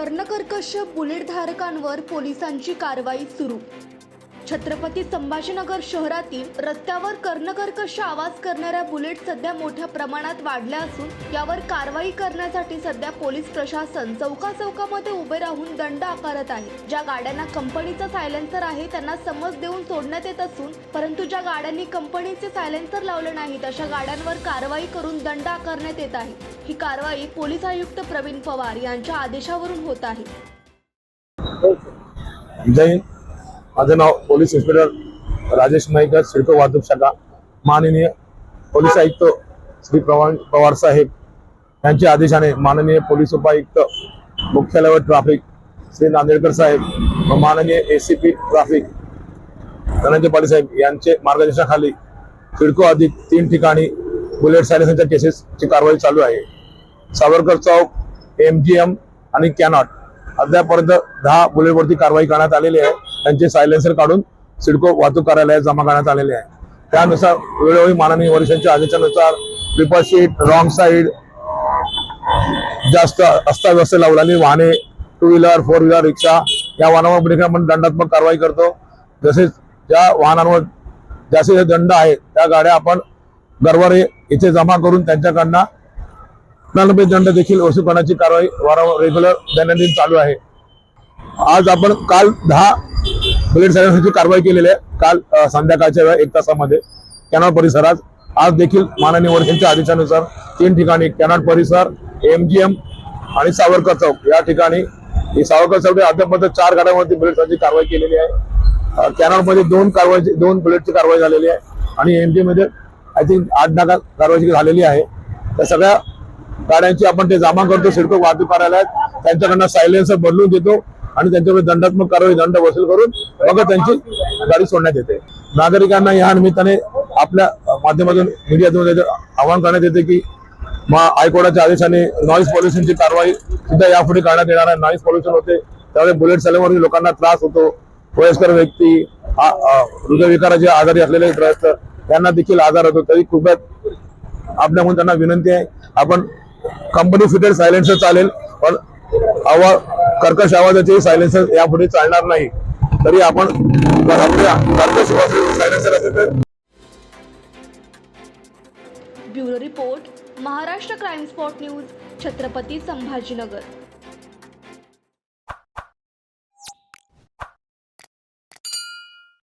कर्णकर्कश bullet धारकांवर पोलिसांची कारवाई सुरू छत्रपती संभाजीनगर शहरातील रस्त्यावर कर्णकर्कश आवाज करणाऱ्या बुलेट सध्या मोठ्या प्रमाणात वाढल्या असून यावर कारवाई करण्यासाठी सध्या पोलीस प्रशासन चौका चौकामध्ये उभे राहून दंड आकारत आहे. ज्या गाड्यांना कंपनीचा सायलेन्सर आहे त्यांना समज देऊन सोडण्यात येत असून परंतु ज्या गाड्यांनी कंपनीचे सायलेन्सर लावले नाहीत अशा गाड्यांवर कारवाई करून दंड आकारण्यात येत आहे. ही कारवाई पोलीस आयुक्त प्रवीण पवार यांच्या आदेशावरून होत आहे. माझं नाव पोलीस इन्स्पेक्टर राजेश नाईकर सिडको वाहतूक शाखा. माननीय पोलीस आयुक्त श्री प्रवाण पवार साहेब यांच्या आदेशाने माननीय पोलीस उपायुक्त मुख्यालयावर ट्राफिक श्री नांदेडकर साहेब व माननीय A C P traffic Dhananjay Patil साहेब यांचे मार्गदर्शनाखाली सिडको अधिक तीन ठिकाणी बुलेट सायलेन्सच्या केसेसची कारवाई चालू आहे. सावरकर चौक एम जी एम आणि कॅनॉट अद्यापर्यंत दहा बुलेटवरती कारवाई करण्यात आलेली आहे. त्यांचे सायलेन्सर काढून सिडको वाहतूक कार्यालयात जमा करण्यात आलेले आहे. त्यानुसार वेळोवेळी माननीय वरिष्ठांच्या आदेशानुसार ट्रिपल सीट रॉंग साईड जास्त अस्ताव्यस्त लावलेली वाहने टू व्हीलर फोर व्हीलर रिक्षा या वाहनावर आपण दंडात्मक कारवाई करतो. तसेच ज्या वाहनांवर जास्तीत दंड आहे त्या गाड्या आपण गरवारे इथे जमा करून त्यांच्याकडनं रुपये दंड देखील वसूल करण्याची कारवाई वारंवार रेग्युलर दैनंदिन चालू आहे. आज आपण काल दहा बुलेट सायलेन्सची कारवाई केलेली आहे. काल संध्याकाळच्या वेळा एक तासामध्ये कॅनॉट परिसरात आज देखील माननीय वर्षांच्या आदेशानुसार तीन ठिकाणी कॅनॉट परिसर एमजीएम आणि सावरकर चौक. या ठिकाणी ही सावरकर चौक अद्यापर्यंत चार गाड्यांवरती बुलेटची कारवाई केलेली आहे. कॅनॉटमध्ये दोन कारवाईची दोन बुलेटची कारवाई झालेली आहे. आणि एमजी मध्ये आय थिंक आठ दहा कारवाई झालेली आहे. त्या सगळ्या गाड्यांची आपण ते जमा करतो सिडको वाहतूक कार्यालयात. त्यांच्याकडनं सायलेन्सर बदलून देतो आणि त्यांच्याकडे दंडात्मक कारवाई दंड वसूल करून मग त्यांची गाडी सोडण्यात येते. नागरिकांना या निमित्ताने आपल्या माध्यमातून मीडियातून आवाहन करण्यात येते की मा हायकोर्टाच्या आदेशाने नॉईज पॉल्युशनची कारवाई सुद्धा यापुढे करण्यात येणार आहे. नॉईज पॉल्युशन होते त्यामुळे बुलेट चालवण्यावर लोकांना त्रास होतो. वयस्कर व्यक्ती हृदयविकाराचे आजारी असलेले ग्रस्त त्यांना देखील आजार होतो. तरी कृपया आपल्या म्हणून त्यांना विनंती आहे. आपण कंपनी फिटेड सायलेन्सर चालेल पण आवाज कर्कश आवाजाचे सायलेन्सर यापुढे चालणार नाही. तरी आपण कर्कश silencer bureau report Maharashtra crime spot news Chhatrapati Sambhajinagar.